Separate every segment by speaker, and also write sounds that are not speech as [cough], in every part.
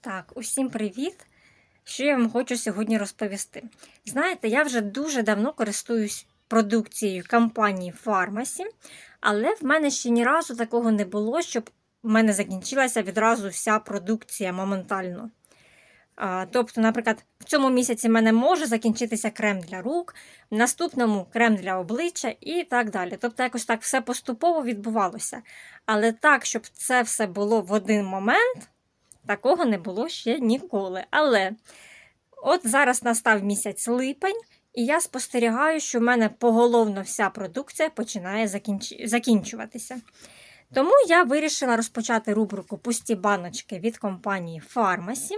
Speaker 1: Так, усім привіт! Що я вам хочу сьогодні розповісти? Знаєте, я вже дуже давно користуюсь продукцією компанії Фармасі, але в мене ще ні разу такого не було, щоб в мене закінчилася відразу вся продукція моментально. А, тобто, наприклад, в цьому місяці в мене може закінчитися крем для рук, в наступному крем для обличчя і так далі. Тобто, якось так все поступово відбувалося. Але так, щоб це все було в один момент. Такого не було ще ніколи. Але от зараз настав місяць липень, і я спостерігаю, що в мене поголовно вся продукція починає закінч... закінчуватися. Тому я вирішила розпочати рубрику Пусті баночки від компанії Фармасі.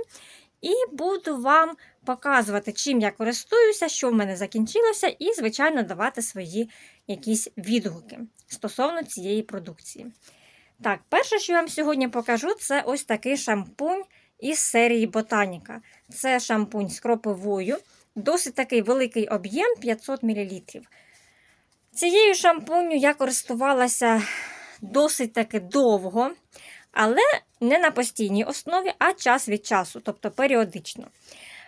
Speaker 1: І буду вам показувати, чим я користуюся, що в мене закінчилося, і, звичайно, давати свої якісь відгуки стосовно цієї продукції. Так, перше, що я вам сьогодні покажу, це ось такий шампунь із серії Ботаніка. Це шампунь з кропивою, досить такий великий об'єм 500 мл. Цією шампунью я користувалася досить таки довго, але не на постійній основі, а час від часу, тобто періодично.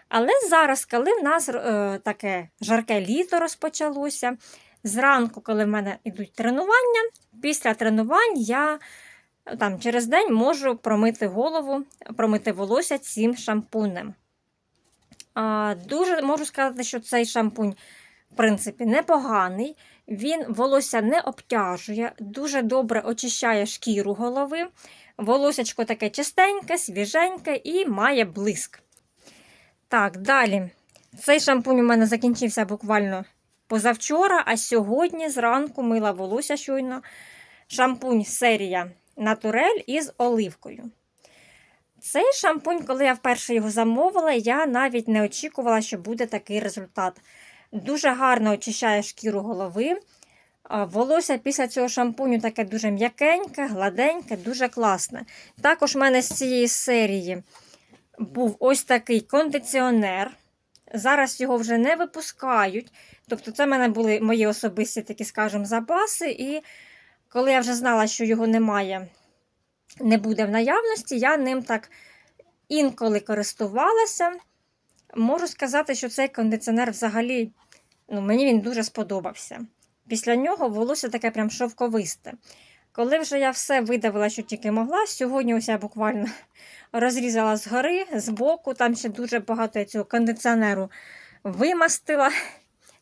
Speaker 1: Але зараз, коли в нас е, таке жарке літо розпочалося, зранку, коли в мене йдуть тренування, після тренувань я там, через день можу промити голову, промити волосся цим шампунем. А, Дуже можу сказати, що цей шампунь, в принципі, непоганий. Він волосся не обтяжує, дуже добре очищає шкіру голови. Волосячко таке чистеньке, свіженьке і має блиск. Так, далі. Цей шампунь у мене закінчився буквально позавчора, а сьогодні зранку мила волосся щойно. Шампунь серія Натурель із оливкою. Цей шампунь, коли я вперше його замовила, я навіть не очікувала, що буде такий результат. Дуже гарно очищає шкіру голови. Волосся після цього шампуню таке дуже м'якеньке, гладеньке, дуже класне. Також в мене з цієї серії був ось такий кондиціонер. Зараз його вже не випускають. Тобто, це в мене були мої особисті такі, скажімо, запаси. І коли я вже знала, що його немає, не буде в наявності, я ним так інколи користувалася. Можу сказати, що цей кондиціонер взагалі ну, мені він дуже сподобався. Після нього волосся таке прям шовковисте. Коли вже я все видавила, що тільки могла, сьогодні ось я буквально [laughs] розрізала згори, збоку, там ще дуже багато цього кондиціонеру вимастила. [laughs]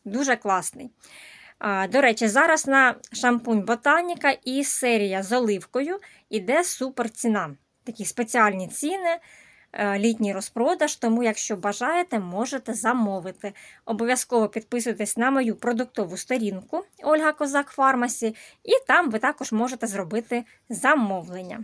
Speaker 1: Дуже класний. А, До речі, зараз на шампунь Ботаніка і серія з оливкою іде супер ціна. Такі спеціальні ціни, літній розпродаж, тому, якщо бажаєте, можете замовити. Обов'язково підписуйтесь на мою продуктову сторінку Ольга Козак Фармасі, і там ви також можете зробити замовлення.